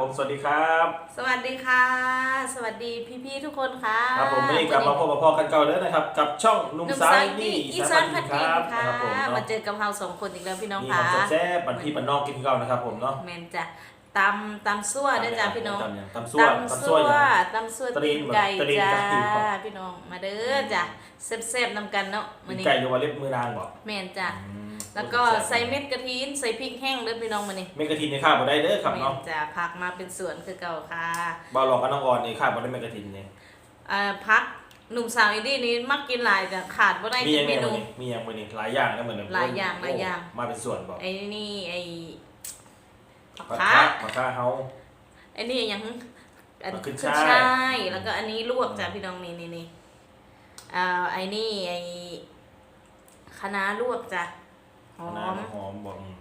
ผมสวัสดีครับสวัสดีค่ะ สวัสดีพี่ๆทุกคนค่ะครับผมวันนี้กลับมาพบกับพ่อกันเก่าแล้วนะครับ กับช่องนุ่มหนุ่มซ้าสายยนี่นี่อีสานพัดดินค่ะนะครับผมมาเนาะเจอกับเราสองคนอีกแล้วพี่น้องมีค่ะความแซ่บๆบันพี่บันนอกกินเก่านะครับผมเนาะแมนจ้ะตำตำซั่วด้วยจ้ะพี่น้องตำยังตำซั่วตำซั่วอย่าง ตำซั่วตรีตีนนไก่ตรีนจ้ากับตีนของพี่น้องมาเด้อจ้ะแซ่บๆนำกันเนาะมีมื้อนี้ไก่หรือว่าเล็บมือนางบอกแมนจ้ะ อืม แล้วก็ใส่เม็ดกระถินใส่พริกแห้งเด้อพี่น้องมื้อนี้เม็ดกระถินในข้าวบ่ได้เด้อครับแมเนาะนจ้ะผักมาเป็นสวนคือเก่าค่ะบ่าวลองกับน้องอ่อนนี่ข้าวบ่ได้เม็ดกระถินนี่อ่าพักหนุ่มสาวอินดี้นี้มักกินหลายจ้ะขาดบ่ได้มีจัยักงเมไงนูมื้อนี้มียังมื้อนี้หลายอย่างก็เหมือนเดิมหลายอย่างหลายอย่างโมาเป็นส่วนบอกไอ้นี่ไอ้ผักปลาคะคะปลาคะเฮาไอ้นี่ยังอันมะขึ้ขึ้นนช่ายช่ายแล้วก็อันนี้ลวกจ้ะพี่น้องนี่นี่นี่อ่าไอ้นี่ไอ้คะน้าลวกจ้ะ หอน้ำมหอมบอกอืม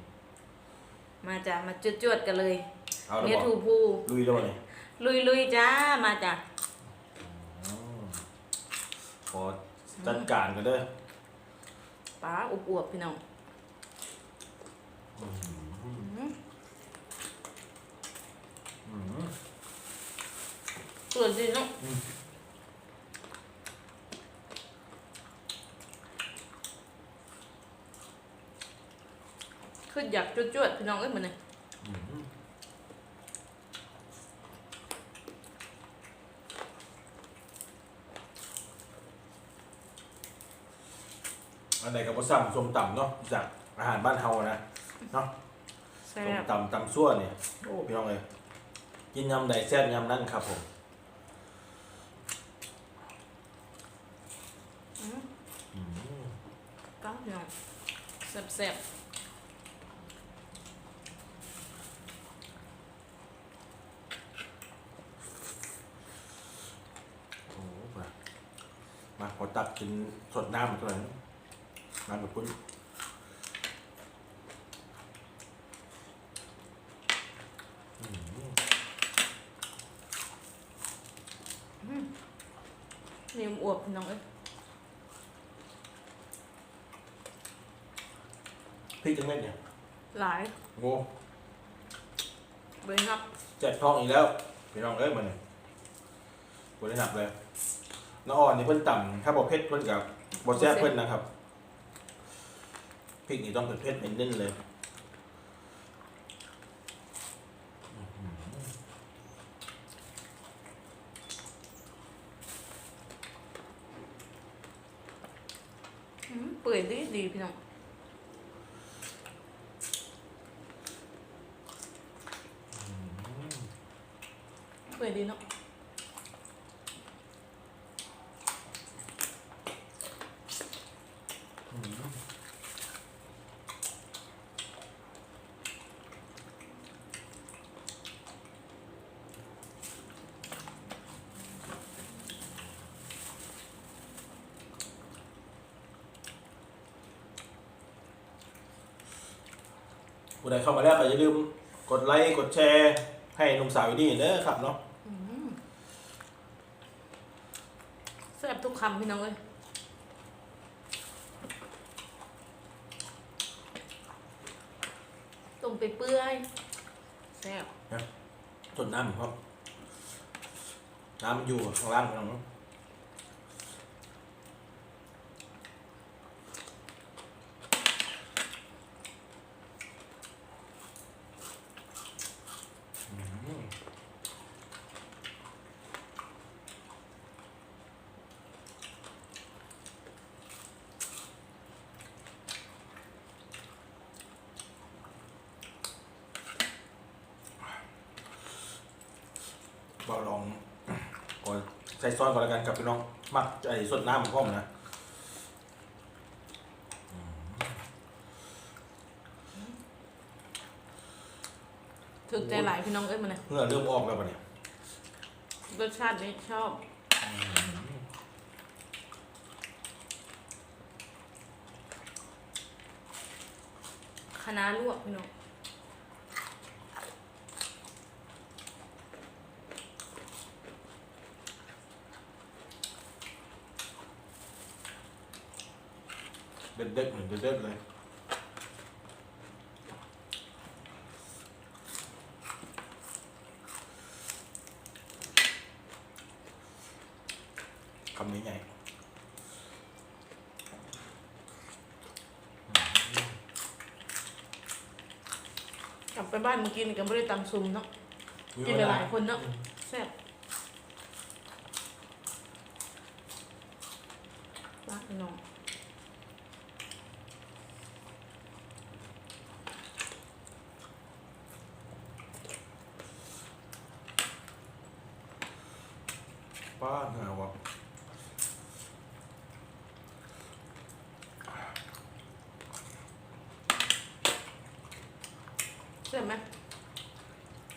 มาจ้ะมาจวดๆกันเลยเอาแล้วเนื้อบอกทูพูลุยแล้วบ่นี่ลุยลุยๆจ้ามาจ้ะอืมขอจัดการกันเด้อปลาอบอวบๆพี่น้องอืมอืม ส่วนดีเนาะอืม คืออยากจวดๆพี่น้องเอ้ยมันนี่อืมอันไหนกับผสมส้มตำเนาะจากอาหารบ้านเฮานะเนาะแซ่ส้มบตำตำซั่วเนี่ยโอ้พี่น้องเลยกินยำใดแซ่บยำนั่นครับผมอืมอืม ก้าวพี่น้องแซ่บโอ้มามา ขอตักกินสดน้ำตัวนึงน้ำแบบปุ้นอืมๆนี่อวบพี่น้องเอ้ยพริกจังเม็ดเนี่ย หลายโง่เบยนับแจกทองอีกแล้ว พี่น้องเอ้ยมันเนี่ยบได้หนักเลย น้าอ่อนนี่เพิ่นต่ำถ้าบอกเผ็ดเพิ่นกับบอแซ่บเพิ่นนะครับพริกนี่ต้องเผ็ดเผ็ดๆเน้นๆเลยอืมเปื่อยดีดีพี่น้องเปื่อยดีเนาะ ผู้ใดเข้ามาแล้วก็อย่าลืมกดไลค์กดแชร์ให้หนุ่มสาวอยู่นี่เด้อครับเนาะอืมแซ่บทุกคำพี่น้องเอ้ยต้มไปเปื่อยแซ่บจนน้ำครับน้ำมันอยู่ข้างล่างพี่น้องเนาะ ก็ลองก่อนใส่ซอสก่อนแล้วกันกับพี่น้องมักไอ้สดน้ำของพ่อมนะถึกใจหลายพี่น้องเอ้ยมันเลยเหงื่อเริ่มออกแล้วปะเนี่ยรสชาตินี้ชอบคะน้าลวกพี่น้อง เด็เหมือนเด็ดเลยคำนี้ไงกลับไปบ้านมากินกันไม่ได้ตำซุมเนาะกินไปหลายคนเนาะ ป้าเหงาวะแซ่บไหม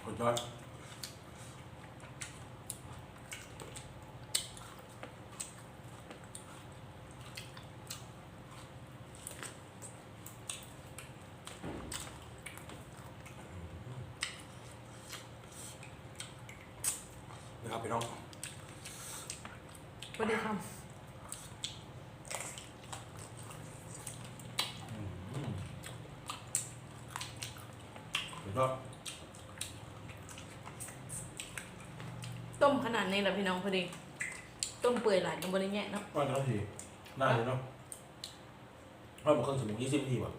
สุดยอดนะครับพี่น้อง พอดีคสุดยอดำต้มขนาดนี้แหละพี่น้องพอดี ต้มเปื่อยหลายกันบริแยะเนาะว่าจะทีน่าเลยเนาะว่าบอกเครื่องสมุนยี่สิบนาทีว่ะ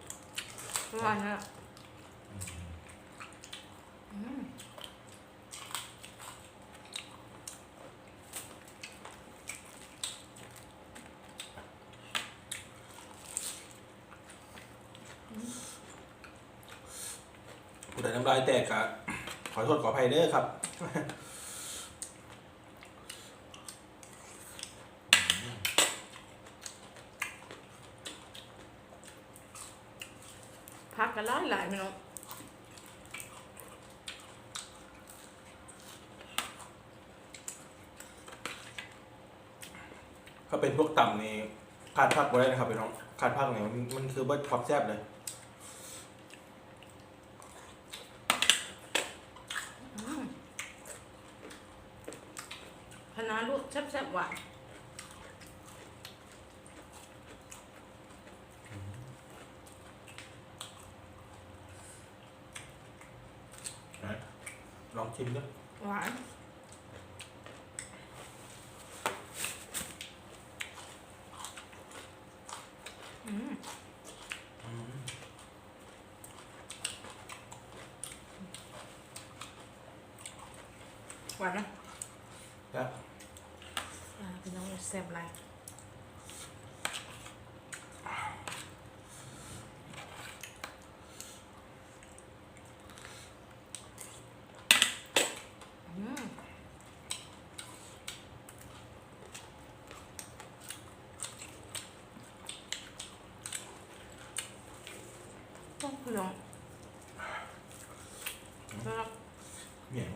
ประมาณนั้นอะอืม ผู้ใดน้ำลายแตกกะขอโทษขออภัยเด้อครับพักกันหลายหลายพี่น้องถ้าเป็นพวกต่ำนี่ขาดพักไว้นะครับพี่น้องขาดพักเนี่ยมันมันคือเบิร์ดความแซ่บเลย คณะน้าลวกแซ่บๆ หวานนะลองชิมด้วยหวานอืมหวานนะ นะ อ่าพี่น้องแซ่บไรอืมต้องพี่น้องแล้ว เหนียว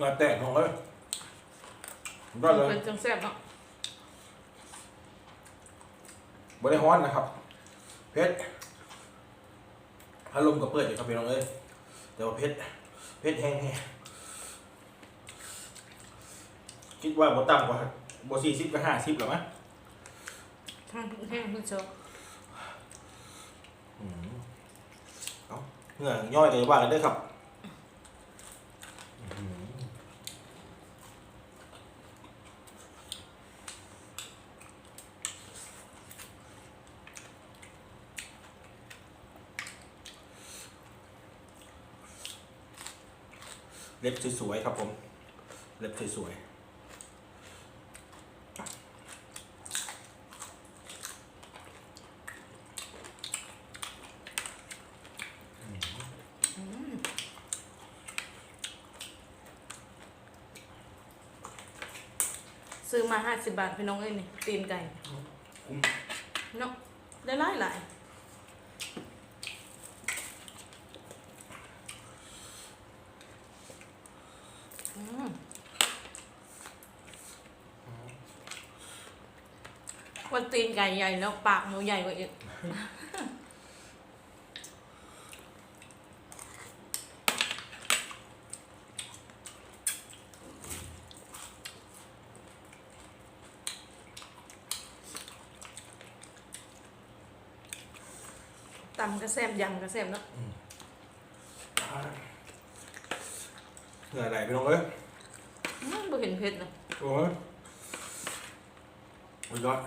งาแตกของเลยก็เลยเป็นจังแซ่บเนาะบริฮอนนะครับ เพชรอารมณ์กับเปิดอยู่ครับพี่น้องเอ้ยแต่ว่าเพชรเพชรแห้งแห้งคิดว่าบ่ต่ำกว่าบ่สี่สิบก็ห้าสิบหรอมั้ยทางแห้งพี่โจเอาเหงื่อย่อยกันว่ากันเด้อครับ เล็บสวยๆครับผม เล็บสวยๆซื้อมาห้าสิบบาทพี่น้องเอ้ยนี่ตีนไก่คุ้มเนาะได้หลายหลาย ว่ตีนไก่ใหญ่แล้วปากหนูใหญ่กว่าอีกตำก็แซบยำก็แซบเนาะเหนื่อยไหนพี่น้องเอ้ยไม่เห็นเผ็ดนะโอ้ยสุดยอด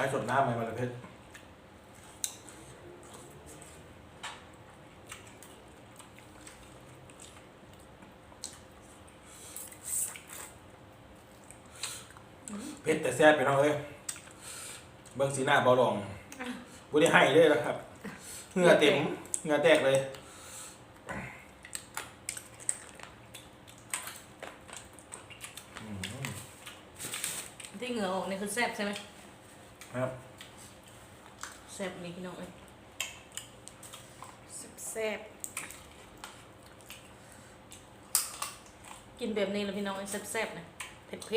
ไอ้สดน้ำไหมมันละเพชรเพชรแต่แซ่บไปน้องเอ้ยเบิ่งสีหน้าเบาลองบ่ได้ให้เลยนะครับเหงื่อเต็มเหงื่อแตกเลยที่เหงื่อออกนี่คือแซ่บใช่ไหม ครับแซ่บนี่พี่น้องเอ้ยแซ่บกินแบบนี้แล้วพี่น้องเอ้ยแซ่บๆนะเผ็ดเ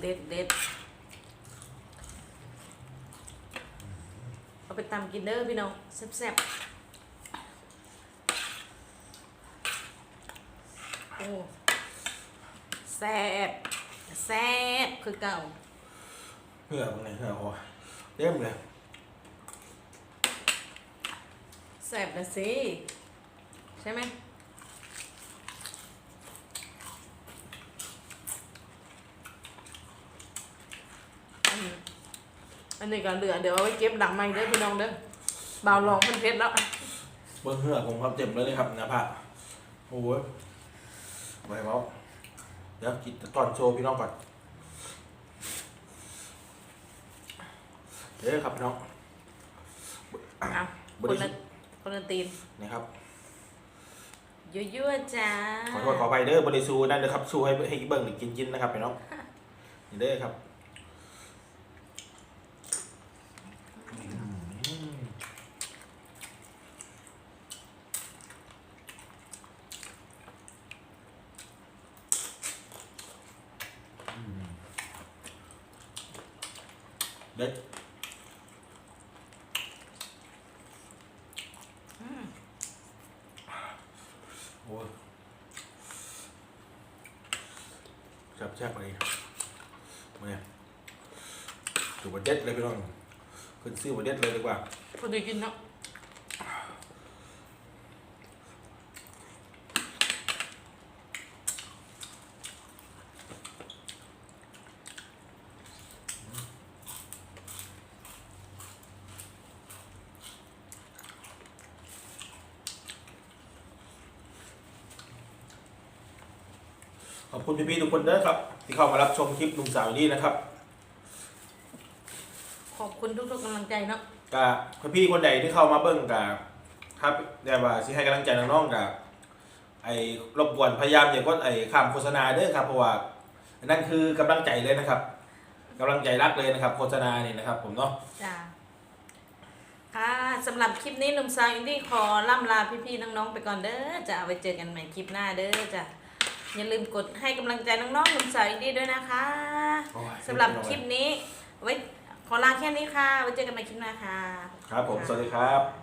เด็ดเด็ดเอาไปตำกินเด้อพี่น้องแซ่บๆโอ้แซ่บแซ่บคือเก่าเหงื่อเป็นไงเหงื่อโอ้ยเต็มเลยแซ่บนะสิใช่ไหมอันนี้ อันนี้ก็เหลือเดี๋ยวเอาไว้เก็บหลังไม้เด้อพี่น้องเด้อเบาลองเพิ่นเพชรแล้วเบิ้งเหงื่อผมครับเต็มเลยนะครับหนะผ้าโอ้ยไว้เมาเดี๋ยวกินตอนโชว์พี่น้องก่อนเด้อครับพี่น้องเอาบคนริละคนละตีนนะครับ ยั่วๆจ้าขอโทษขอไปเด้อบริสูนั่นเด้อครับสู้ให้ให้เบิ้งกินกินนะครับพี่น้องนี่เด้อครับ เด็ดโอ้ยแซ่บแซ่บไปมาเนี่ยถูกประเด็ดเลยพี่น้องขึ้นซื้อประเด็ดเลยดีกว่า พอดีกินเนาะ ขอบคุณพี่ๆทุกคนเด้อครับ ที่เข้ามารับชมคลิปลุงสาวนี่นะครับขอบคุณทุกๆกำลังใจเนาะกับพี่ๆคนใดที่เข้ามาเบิ้งกับครับแต่ว่าสิให้กำลังใจน้องๆกับไอ้รบกวนพยายามอย่ากดไอ้คำโฆษณาเด้อครับเพราะว่านั่นคือกำลังใจเลยนะครับกำลังใจรักเลยนะครับ โฆษณานี่นะครับ ผมเนาะจ้าค่ะสำหรับคลิปนี้หนุ่มสาวอินดี้ขอล่ำลาพี่ๆน้องๆไปก่อนเด้อจะเอาไว้เจอกันใหม่คลิปหน้าเด้อจ้ะ อย่าลืมกดให้กำลังใจน้องๆหนุ่มสาวอินดี้ด้วยนะคะโอ้ยสำหรับคลิปนี้ไว้ขอลาแค่นี้ค่ะไว้เจอกันใหม่คลิปหน้าค่ะ ครับผม สวัสดีครับ